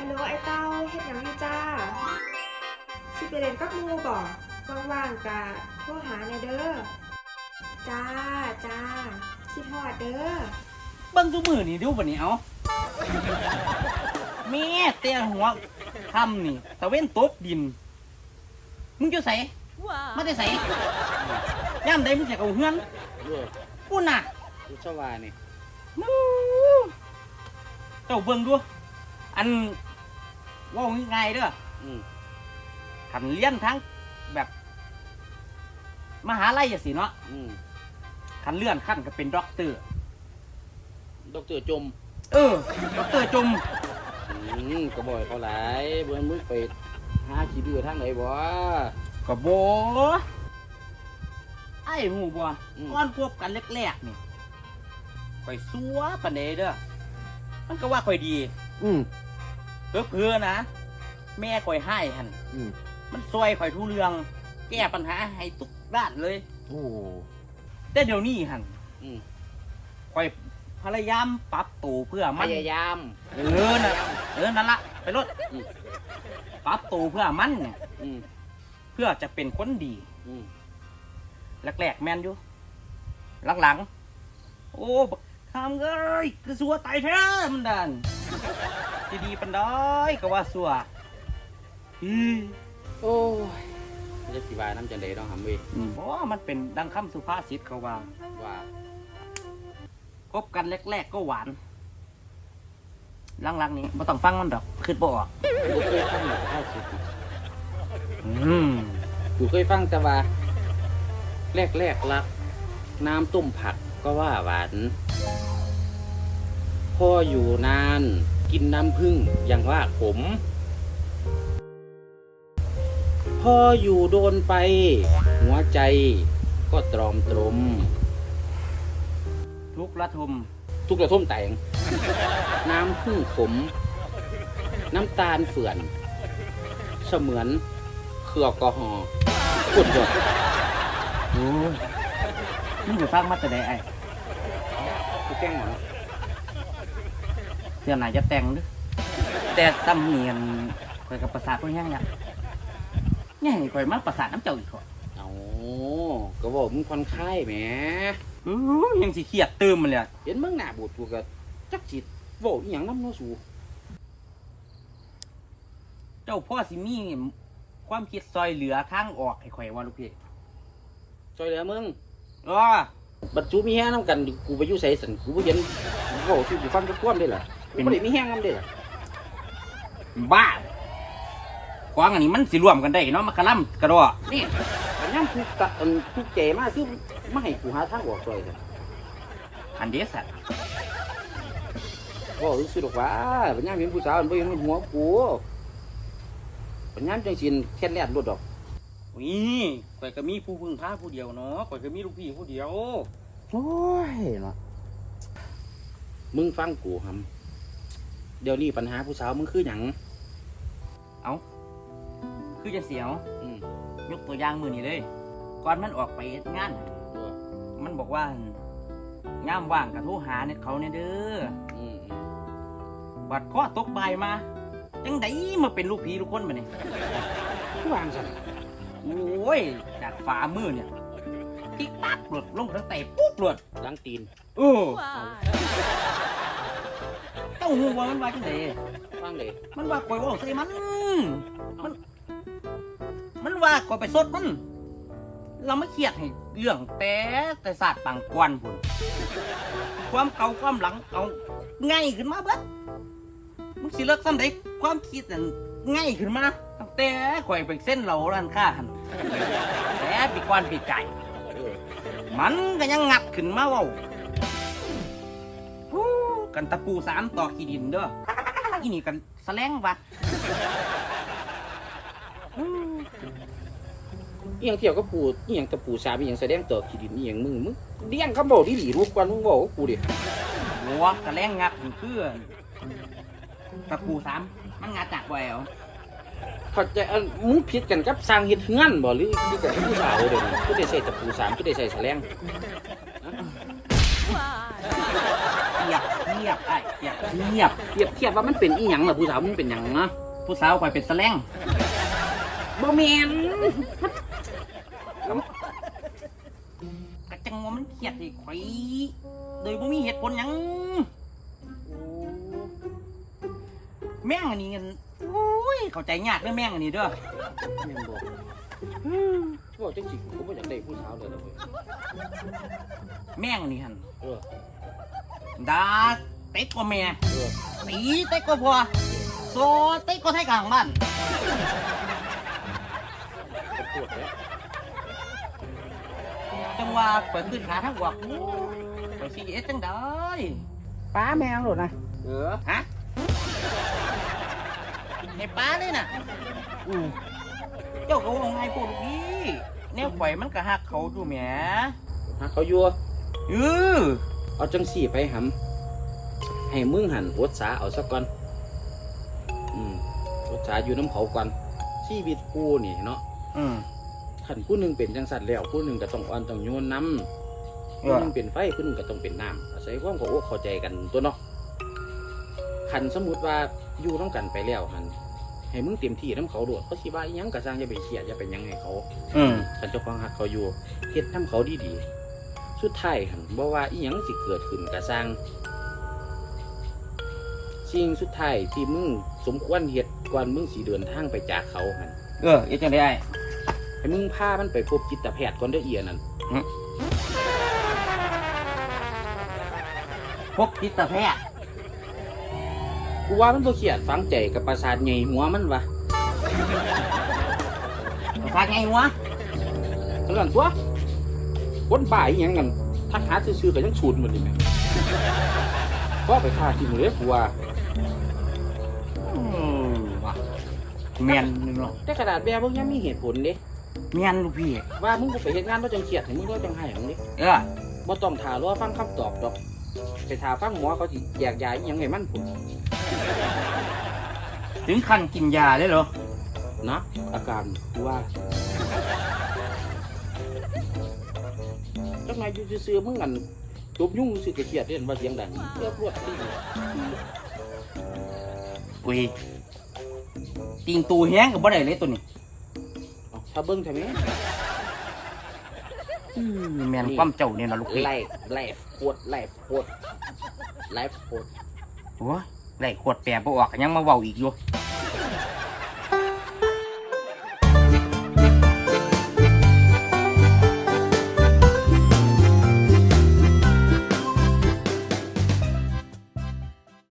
ฮัลโหลไอ้เต้าเฮ็ดหยังอยู่จ้าสิไปเล่นกับหมูบ่ว่างๆกะโทรหาแหน่เด้อ จ้าจ้าคิดฮอดเด้อเบิ่งซุมือนี่ดูบัดนี้เอาแม่เตี้ยหัวคำนี่ตะเว้นตกดิน มึงจะใส่มาได้ใส่ย่ำใดมึงจะเอาเฮือนเด้อกูน่ะกูชว่านี่มูเจ้าเบิ่งดูอันเว่าง่ายๆเด้ออืม ขันเลี้ยนทั้งแบบ มหาลัยอะสิเนาะอืมขันเลื่อนขั้นก็เป็นด็อกเตอร์ ดอกเตอร์จมเออด็อกเตอร์จมอืมก็บ่อยเขาหลายเบิ่งมึงไปหาขี้ดื้อทางไหนบ่ ก็โบไอ้หูบัวอืม ก้อนพวบกันแรกๆนี่ข่อยซัวปันเดเด้อมันก็ว่าข่อยดี อืม เพื่อเพื่อๆนะ แม่ข่อยให้หันอืมมันซอยข่อยทุเรือง แก้ปัญหาให้ทุกด้านเลย โอ้แต่เดี๋ยวนี้หันอืมข่อยพยายามปรับตัวเพื่อพมัน ยายาม เออนะเออนั่นละไปรถอืม ปรับตัวเพื่อมันเนี่ยอืมเพื่อจะเป็นคนดี อืมแรกๆแมนอยู่ หลังๆ โอ้บักทำเอ้ยคือสัวตายแท้มันดัน ดีดีๆปันได้ก็ว่าสัวอือโอ้ยจะสิว่าน้ำจังได๋เนาะหำเว้ยอืมเพราะว่ามันเป็นดังคำสุภาษิตเขาว่าว่าคบกันแรกๆก็หวานหลังๆนี้ไม่ต้องฟังมันดอกคิดบ่ออกกูเคยฟังข้าวสุดอืมกูเคยฟังแต่ว่า แรกแรกๆรัก น้ำต้มผักก็ว่าหวาน พออยู่นาน กินน้ำผึ้งยังว่าขมพออยู่โดนไป หัวใจก็ตรอมตรม ทุกระทมทุกระท่มแต่ง น้ำผึ้งขม น้ำตาลเฝื่อน เสมือนเครือแอลกอฮอล์กุดหยดโอ้ยมึงจะฟังมาแต่ใดไอ้กูแกล้งหมอ เสื้อไหนจะแต่งเด้วยแต่ซ้ำเนียนข่อยกับประสาทก็ยังเนี่ยยังข่อยมาประสาทน้ำเจ้าอีกข่อยเอาก็บอกมึงผ่อนคลายแหมอื้อยังสิเครียดตื่มมันเลยเห็นมึงหน้าบูดกูก็จักจิตบอกอีหยังน้ำเน้อสูเจ้าพ่อสิมีความคิดซอยเหลือทางออกให้ข่อยว่าลูกพี่ช่วยเหลือมึงเออบัดจูมีแห้งน้ำกันกูไปอยู่ใส่สันกูบ่เห็นกูบอกที่กูฟังทุกความได้ล่ะกูไม่ได้มีแห้งน้ำได้ล่ะบ้าควางอันนี้มันสิรวมกันได้เนาะมากระล่ำกระโดดนี่ปัญญามทุกตะอันทุกเจมากคือไม่ให้กูหาทางออกช่วยกันอันเดสัตว์บอกรู้สึกว่าปัญญามเห็นผู้สาวมันบ่เห็นหัวกูปัญญามจังสินแค่แล่นรถดอกนี่ข่อยก็มีผู้พึ่งพาผู้เดียวเนาะข่อยก็มีลูกพี่ผู้เดียวโอ้ยเนาะมึงฟังกูหำ เดี๋ยวนี้ปัญหาผู้สาวมึงคือหยังเอาคือจะเสียว อืมยกตัวอย่างมือนี้เลย ก่อนมันออกไปเฮ็ดงานเออมันบอกว่างามว่างกับโทรหาเน็ตเขาเนี่ยเด้ออืมอืมบัดข้อตกบ่ายมา จังไดมาเป็นลูกผีลูกคนมาเนี่ยวางสันโอ้ย จากฝ่ามือเนี่ยติ๊กตักหลดลงทั้งเตะปุ๊บหลดล้างตีน เออเต้า หูว่ามันว่าจังไดวางเลยมันว่าก่อยเว่าใส่มัน มัน มันว่าก่อยไปสดมัน เราไม่เครียดให้เรื่องแต่แต่ศาสตร์ปังกวนพุ่นความเก่าความหลังเอาง่ายขึ้นมาเบิดมึงสิเลิกซ้ำใดความคิดนั่นง่ายขึ้นมาตั้งแต่ข่อยไปเส้นเหล่าร้านค้าหันแต่ปีกวนปีไก่เออมันก็ยังงัดขึ้นมาเว่าฮู้ กันตะปูสามต่อขี้ดินเด้ออีนี่กันแสลงวะอีหยังเที่ยวกับปูอีหยังตะปูสามอีหยังแสดงต่อขีดินอีหยังมึงมึงเลี้ยงคำบอกดีดีๆรูปกวนมึงบอกกับกูดิหัวกระแลงงัดถึงเพื่อนตะปูสามมันงัดจากแหววเขาใจะเอิ่นมึงผิดกันกับสร้างเฮ็ดเฮือนบ่หรือหรือกับผู้สาวเด้อคือได้ใส่ตะปูสามคือได้ใส่แสลง เกียบเกียบไอ้เกียบเงียบเปรียบเทียบว่ามันเป็นอีหยังล่ะผู้สาวมึงเป็นหยังนะผู้สาวคอยเป็นแสลงบ่แม่นกระจังว่ามันเครียดไอ้ข่อยโดยบ่มีเหตุผลหยังแม่งอันนี้เงินโอ้ยเข้าใจยากเด้อแม่งอันนี้เด้อแม่นบ่บอกจังสิกูบ่อยากได้ผู้สาวเลยนะเว้ยแม่งอันนี้หั่นเออ ดาเต็กกว่าแม่เออตีเต็กกว่าพ่อโซเต็กกว่าไทยกลางบ้านจะปวดเลยจังว่าเปิดขึ้นขาทั้งหัวกูไปซีเอสจังได้ป้าแมวหรอนะเออฮะในป้าเลยน่ะอืมเจ้าก็ว่าไงพูดพี่แนวข่อยมันก็หักเขาอยู่แหมหาเขาอยู่เออ เอาจังสี่ไปหำให้มึงหันอดสาเอาสักก่อนอืมอดสาอยู่น้ำเขาก่อนชีวิตกูนี่เนาะอืมขันผู้หนึ่งเป็นจังสัตว์แล้วผู้หนึ่งก็ต้องอ่อนต้องโยนน้ำเอผู้อหนึ่งเป็นไฟผู้หนึ่งก็ต้องเป็นน้ำอาศัยความเข้าอกเข้าใจกันตัวเนาะขันสมมติว่าอยู่ต้องกันไปแล้วหันให้มึงเต็มที่น้ำเขาโดดเขาสิว่าอิหยังกระซังอย่าไปเครียดอย่าไปหยังให้เขาอืมขันเจ้าของหักเขาอยู่เฮ็ดน้ำเขาดีๆ สุดท้ายหันบ่ว่าอิหยังสิเกิดขึ้นกระซังสิ่งสุดท้ายที่มึงสมควรเฮ็ดก่อนมึงสิเดินทางไปจากเขาหันเออเอ็ดจังได้ให้มึงพามันไปพบจิตแพทย์ก่อนเด้อเอียนั่นพบจิตแพทย์กูว่ามันบ่เครียดฝังใจกับประสาทใหญ่หัวมันวะภาษาไงวะเท่านั้นตัว คนบ่ายอหยังกันทักหาซื่อๆก็ยังชูดหมดนี่แม่งก็ไปฆ่าที่มือเลยกูว่าอืมว่ะเมียนนึงเนาะแต่ขนาดแบบพวกยังมีเหตุผลเด้เมียนลูกพี่ ว่ามึงบ่ไปเฮ็ดงานบ่จังเครียดให้มึงบ่จังให้ของเด้เออบ่ต้องท่ารอฟังคำตอบดอก ไปท่าฟังหมอเขาสิแยกยาอีหยังให้มันพุ่นถึงขั้นกินยาเลยเหรอนะอาการกูว่า ไงอยู่ซื่อๆมึงอันตบยุ่งซื่อก็เครียดเด้ว่าเสียงดังเพื่อปวดตีอุ้ยติงตูแห้งกับบ่ได้เลยตัวนี้เอาถ้าเบิ่งใช่ไหมอืมแม่นความเจ้าเนี่ยนะลูกพี่ไลฟ์ไลฟ์โคตรไลฟ์โคตรไลฟ์โคตร โอ้ยไล่ขวดแปรบ่ออกก็ยังมาเว้าอีกอยู่เ